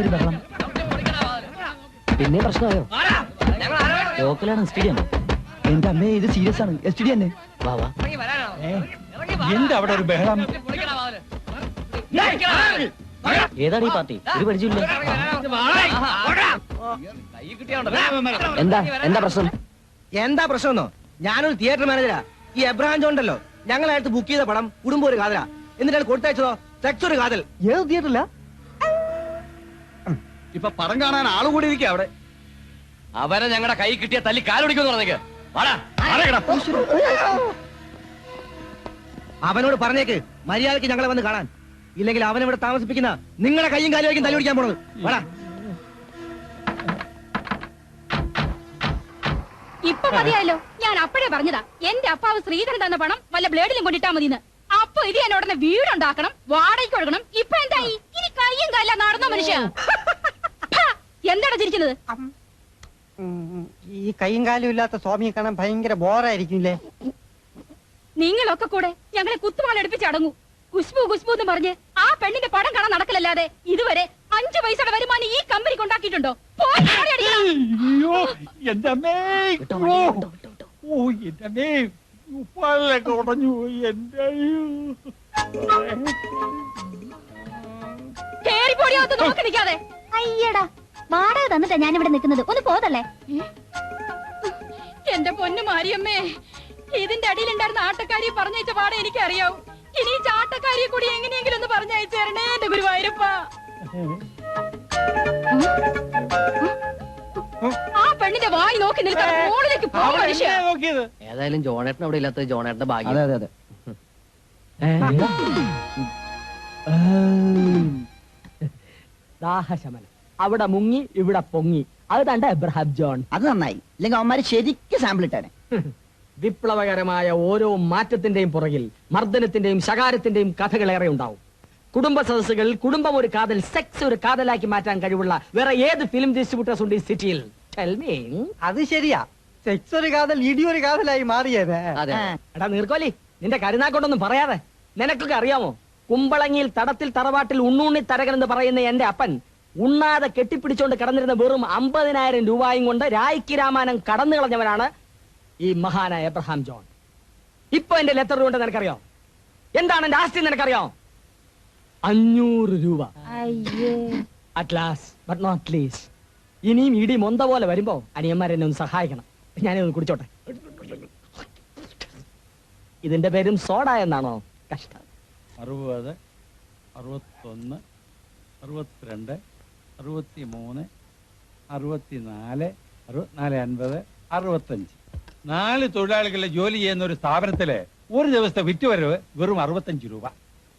ഒരു ബഹളം. പിന്നെ പ്രശ്നമായോ? ലോക്കലാണ് എസ് ടി ഡി ആണോ. എന്റെ അമ്മേ ഇത് സീരിയസ് ആണ്. എസ് ടി ഡി തന്നെ. വാ വാ. എന്താ അവിടെ ഒരു ബഹളം? ഏതാണ് ഈ പാർട്ടി? ഒരു പരിചയമില്ല. എന്താ? എന്താ പ്രശ്നം? എന്താ പ്രശ്നമെന്നോ? ഞാനൊരു തിയേറ്റർ മാനേജരാ ഈ എബ്രഹാം ജോണ്ടല്ലോ ഉണ്ടല്ലോ. ഞങ്ങളടുത്ത് ബുക്ക് ചെയ്ത പടം കുടുംബം ഒരു കാതല എന്നിട്ടാണ് കൊടുത്തയച്ചതോ? സെക്സ് ഒരു കാതൽ. ഏത് തിയേറ്ററില്ല ഇപ്പൊ പടം കാണാൻ ആൾ കൂടി അവിടെ. അവരെ ഞങ്ങളുടെ കൈ കിട്ടിയ തല്ലി കാലൊടിക്കുന്നു പറഞ്ഞേക്ക്? അവനോട് പറഞ്ഞേക്ക് മര്യാദയ്ക്ക് ഞങ്ങളെ വന്ന് കാണാൻ. ഇല്ലെങ്കിൽ അവൻ ഇവിടെ താമസിപ്പിക്കുന്ന നിങ്ങളുടെ കൈയും കാലുമായിരിക്കും തല്ലി പിടിക്കാൻ പോണത്. വേടാ. ഇപ്പൊ മതിയായല്ലോ. ഞാൻ അപ്പോഴേ പറഞ്ഞതാ. എന്റെ അപ്പാവ് ശ്രീധരൻ തന്ന പണം വല്ല ബ്ലേഡിലും കൊണ്ടിട്ടാ മതിന്ന് അപ്പൊ ഇത് ഞാൻ ഉടനെ വീടുണ്ടാക്കണം വാടകയ്ക്ക് കൊടുക്കണം. ഇപ്പൊ എന്തായി? ഇനി കയ്യും കല്ല നടന്ന മനുഷ്യ. എന്താണ് ചിരിക്കുന്നത്? ഈ കൈയും കാലും ഇല്ലാത്ത സ്വാമിയെ കാണാൻ ഭയങ്കര ബോറായിരിക്കില്ലേ നിങ്ങളൊക്കെ കൂടെ ഞങ്ങളെ കുത്തുമാല എടുപ്പിച്ച് അടങ്ങൂ. കുശ്ബു കുശ്ബു എന്ന് പറഞ്ഞ് ആ പെണ്ണിന്റെ പടം കാണാൻ നടക്കലല്ലാതെ ഇതുവരെ അഞ്ചു പൈസയുടെ വരുമാനം ഈ കമ്പനി കൊണ്ടാക്കിയിട്ടുണ്ടോ പോയി അയ്യോ എന്റെ അമ്മേ. വിട്ടോ, ഓ, വിട്ടോ, വിട്ടോ, വിട്ടോ. ഓ എന്റെ അമ്മേ. ഉപ്പാലൊക്കെ ഉടഞ്ഞു പോയി എന്റെ അയ്യോ. കേറി നോക്കി നിൽക്കാതെ. അയ്യടാ വാടക തന്നിട്ടാ ഞാൻ ഇവിടെ നിൽക്കുന്നത്. ഒന്ന് പോതല്ലേ? എന്റെ പൊന്നു മാരിയമ്മേ ഇതിന്റെ അടിയിലുണ്ടായിരുന്ന ആട്ടക്കാരി പറഞ്ഞയച്ച പാടെ എനിക്കറിയാവൂ. ഇനി ചാട്ടക്കാരിയെ കൂടി എങ്ങനെയെങ്കിലും ഒന്ന് പറഞ്ഞയച്ചേരണേ എന്റെ ഗുരുവായൂരപ്പ. ആ പെണ്ണിന്റെ വായി നോക്കി നിൽക്കാൻ മോളിലേക്ക് നോക്കിയത്? ഏതായാലും ജോണേട്ടൻ അവിടെ ഇല്ലാത്തത് ജോണേട്ടന്റെ ഭാഗ്യം. അതെ അതെ അതെ. ദാഹശമനം. അവിടെ മുങ്ങി ഇവിടെ പൊങ്ങി. അത് തണ്ട എബ്രഹാം ജോൺ. അത് നന്നായി. ഇല്ലെങ്കിൽ അവന്മാര് ശരിക്കും സാമ്പിൾ ഇട്ടാനെ. വിപ്ലവകരമായ ഓരോ മാറ്റത്തിന്റെയും പുറകിൽ മർദ്ദനത്തിന്റെയും ശകാരത്തിന്റെയും കഥകൾ ഏറെ ഉണ്ടാവും. കുടുംബ സദസ്സുകളിൽ കുടുംബം ഒരു കാതൽ സെക്സ് ഒരു കാതലാക്കി മാറ്റാൻ കഴിവുള്ള വേറെ ഏത് ഫിലിം ഡിസ്ട്രിബ്യൂട്ടേഴ്സ് ഉണ്ട് ഈ സിറ്റിയിൽ. അത് ശരിയാ. സെക്സ് ഒരു കാതൽ ഇടി ഒരു കാതലായി മാറിയത് എടാ നീർക്കോലി നിന്റെ കരുനാക്കൊണ്ടൊന്നും പറയാതെ. നിനക്കൊക്കെ അറിയാമോ? കുമ്പളങ്ങിയിൽ തടത്തിൽ തറവാട്ടിൽ ഉണ്ണുണ്ണി തരകൻ എന്ന് പറയുന്ന എന്റെ അപ്പൻ ഉണ്ണാതെ കെട്ടിപ്പിടിച്ചുകൊണ്ട് കിടന്നിരുന്ന വെറും അമ്പതിനായിരം രൂപയും കൊണ്ട് രായ്ക്ക് രാമാനം കടന്നു കളഞ്ഞവനാണ് ഈ മഹാനായ എബ്രഹാം ജോൺ. ഇപ്പൊ എന്റെ ലെറ്റർ കൊണ്ട് നിനക്കറിയോ? എന്താണ് എന്റെ ആസ്തി നിനക്കറിയോ? അഞ്ഞൂറ് രൂപ. At last but not least ഇനിയും ഇടി മൊന്ത പോലെ വരുമ്പോ അനിയന്മാരെന്നെ ഒന്ന് സഹായിക്കണം. ഞാനൊന്ന് കുടിച്ചോട്ടെ. ഇതിന്റെ പേരും സോഡ എന്നാണോ? കഷ്ടം. അറുപത് അറുപത്തൊന്ന് അറുപത്തിരണ്ട് അറുപത്തി മൂന്ന് അറുപത്തി നാല് അറുപത്തിനാല് അൻപത് അറുപത്തഞ്ച്. നാല് തൊഴിലാളികളെ ജോലി ചെയ്യുന്ന ഒരു സ്ഥാപനത്തിൽ ഒരു ദിവസത്തെ വിറ്റുവരവ് വെറും അറുപത്തഞ്ച് രൂപ.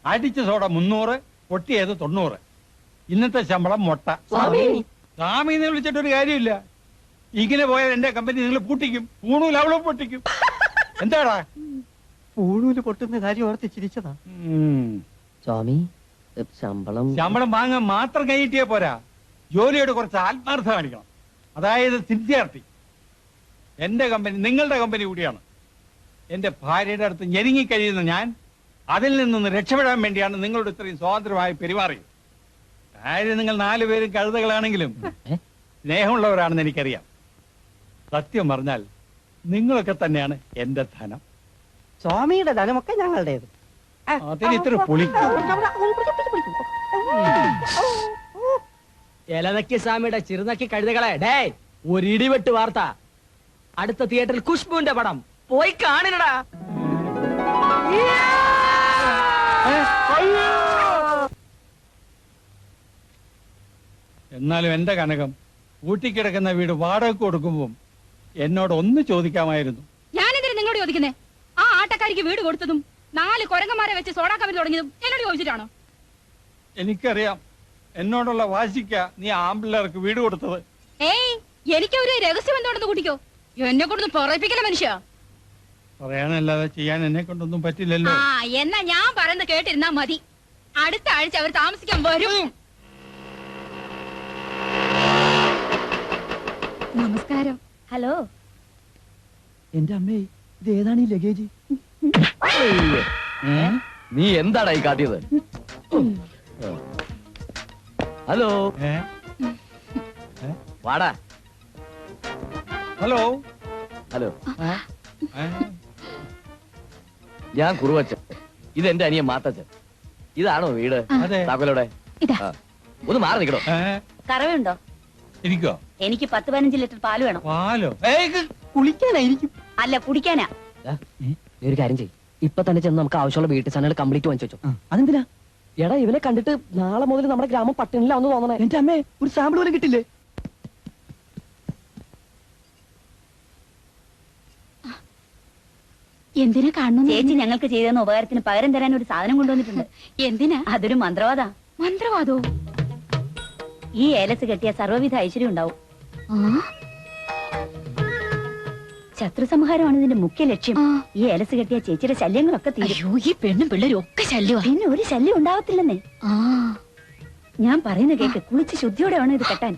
അടിച്ച സോഡ മുന്നൂറ് പൊട്ടിയത് തൊണ്ണൂറ്. ഇന്നത്തെ ശമ്പളം മുട്ട. സ്വാമി. എന്ന് വിളിച്ചിട്ട് ഒരു കാര്യമില്ല. ഇങ്ങനെ പോയാൽ എന്റെ കമ്പനി നിങ്ങൾ പൂട്ടിക്കും. പൂണൂൽ അവളും പൊട്ടിക്കും. എന്താടാ? പൂണൂൽ പൊട്ടുന്ന കാര്യം ഓർത്ത് ചിരിച്ചതാ. സ്വാമി ശമ്പളം ശമ്പളം വാങ്ങാൻ മാത്രം കൈയിട്ടിയാ പോരാ. ജോലിയോട് കുറച്ച് ആത്മാർത്ഥ കാണിക്കണം അതായത് സിൻസിയാരിറ്റി എന്റെ കമ്പനി നിങ്ങളുടെ കമ്പനി കൂടിയാണ് എന്റെ ഭാര്യയുടെ അടുത്ത് ഞെരുങ്ങി കഴിയുന്ന ഞാൻ അതിൽ നിന്നൊന്ന് രക്ഷപ്പെടാൻ വേണ്ടിയാണ് നിങ്ങളോട് ഇത്രയും സ്വാതന്ത്ര്യമായി പെരുമാറിയത് കാര്യം നിങ്ങൾ നാലുപേരും കഴുതകളാണെങ്കിലും? സ്നേഹമുള്ളവരാണെന്ന് എനിക്കറിയാം സത്യം പറഞ്ഞാൽ നിങ്ങളൊക്കെ തന്നെയാണ് എന്റെ ധനം സ്വാമിയുടെ ധനമൊക്കെ ഞങ്ങളുടേത് അതിന് ഇത്ര പൊളിക്കും എലനക്കി സ്വാമിയുടെ ചിറുനക്കി കഴുതകളെ ഡേ ഒരു ഇടിവെട്ട് വാർത്ത. അടുത്ത തിയേറ്ററിൽ ഖുഷ്ബുവിന്റെ പടം. പോയി കാണിനടാ എന്നാലും എന്റെ കനകം ഊട്ടിക്കിടക്കുന്ന വീട് വാടക കൊടുക്കുമ്പോൾ എന്നോട് ഒന്ന് ചോദിക്കാമായിരുന്നു. ഞാനെന്തിനാ നിങ്ങളോട് ചോദിക്കുന്നേ? ആ ആട്ടക്കാരിക്ക് വീട് കൊടുത്തതും നാല് കൊരങ്ങന്മാരെ വെച്ച് സോഡാ കമ്പനി തുടങ്ങിയതും എന്നോട് ചോദിച്ചിട്ടാണോ? എനിക്കറിയാം. എന്നോടുള്ള വാശിക്ക നീ ആമ്പിള്ളേർക്ക് വീട് കൊടുത്തത്. ഏയ് എനിക്ക് ഒരു രഹസ്യം എന്തോടൊന്ന് കുടിക്കോ എന്നെ കൊണ്ടൊന്ന് പറയിപ്പിക്കല മനുഷ്യ. പറയാനല്ലാതെ ചെയ്യാൻ എന്നെ കൊണ്ടൊന്നും പറ്റില്ലല്ലോ. ആ എന്നാ ഞാൻ പറയുന്നത് കേട്ടിരുന്നാ മതി. അടുത്ത ആഴ്ച അവർ താമസിക്കാൻ വരും. നമസ്കാരം. ഹലോ. എന്റെ അമ്മേ ഇത് ഏതാണ് ഈ ലഗേജ്? നീ എന്താടാ ഈ കാട്ടിയത്? ഹലോ? വാടാ. ഹലോ. ഹലോ? ഞാൻ കുറുവച്ചൻ. ഇത് എന്റെ അനിയൻ മാത്തച്ച ഇതാണോ വീട്? അതെ. താക്കോലോടെ ഇതാ. ആ. ഒന്ന് മാറി നിൽക്കണോ ഏ? കറവുണ്ടോ എനിക്കോ? എനിക്ക് പത്ത് പതിനഞ്ച് ലിറ്റർ പാൽ വേണം. പാലോ? ഏയ് ഇത് കുളിക്കാനായിരിക്കും അല്ല കുടിക്കാനാ. ഒരു കാര്യം ചെയ്യും. ഇപ്പൊ തന്നെ ചെന്ന് നമുക്ക് ആവശ്യമുള്ള വീട്ടു സാധനങ്ങൾ കംപ്ലീറ്റ് വാങ്ങിച്ചു വെച്ചോ. അതെന്തിനാ? എടാ ഇവനെ കണ്ടിട്ട് നാളെ മുതൽ നമ്മുടെ ഗ്രാമം പട്ടിണിലാന്ന് തോന്നണേ. എന്റെ അമ്മേ ഒരു സാമ്പിൾ പോലും കിട്ടില്ലേ? എന്തിനാ കാണുന്നു ചേച്ചി ഞങ്ങൾക്ക് ചെയ്തെന്ന ഉപകാരത്തിന് പകരം തരാൻ ഒരു സാധനം കൊണ്ടുവന്നിട്ടുണ്ട്. എന്തിനാ? അതൊരു മന്ത്രവാദ. മന്ത്രവാദോ? ഈ ഏലസ് കെട്ടിയ സർവവിധ ഐശ്വര്യം ഉണ്ടാവും. ശത്രു സംഹാരമാണ് ഇതിന്റെ മുഖ്യ ലക്ഷ്യം. ഈ അലസ് കെട്ടിയ ചേച്ചിയുടെ ശല്യങ്ങളൊക്കെ തീരും. അയ്യോ ഈ പെണ്ണും പിള്ളേരും ഒക്കെ ശല്യമാണ് പിന്നെ ഒരു ശല്യം ഉണ്ടാവത്തില്ലെന്നേ. ആ. ഞാൻ പറയുന്ന കേക്ക് കുളിച്ച് ശുദ്ധിയോടെ വേണം ഇത് കെട്ടാൻ?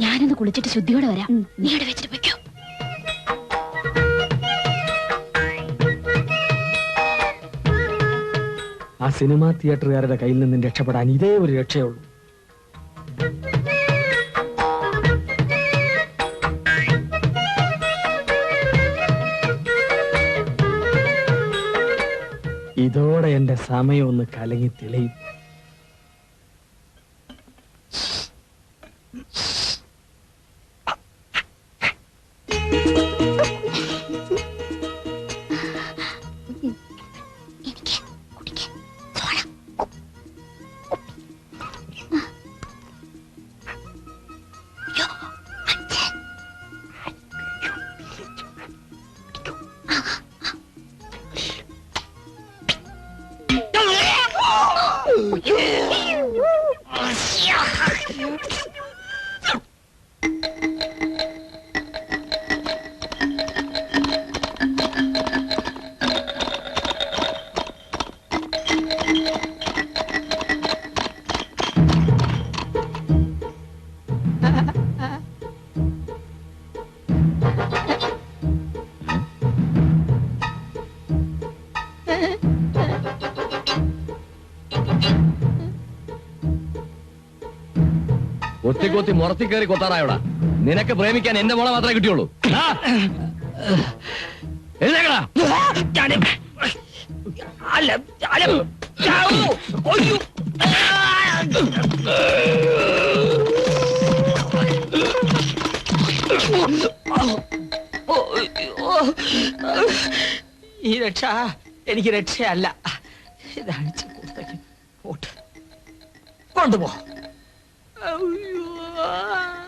ഞാനൊന്ന് കുളിച്ചിട്ട് ശുദ്ധിയോടെ വരാം. നീ ഇവിടെ വെച്ചിട്ട് വെക്കോ ആ സിനിമാ തിയേറ്ററുകാരുടെ കയ്യിൽ നിന്നും രക്ഷപ്പെടാൻ ഇതേ ഒരു രക്ഷയുള്ളൂ. ഇതോടെ എന്റെ സമയം ഒന്ന് കലങ്ങി തെളിയും. കൊത്തി കൊത്തി മുറത്തി കയറി കൊത്താറായോടാ? നിനക്ക് പ്രേമിക്കാൻ എന്റെ മോളെ മാത്രമേ കിട്ടിയുള്ളൂ. ഈ രക്ഷ എനിക്ക് രക്ഷയല്ല. ഇതാണ് കൊണ്ടുപോ. 么啊？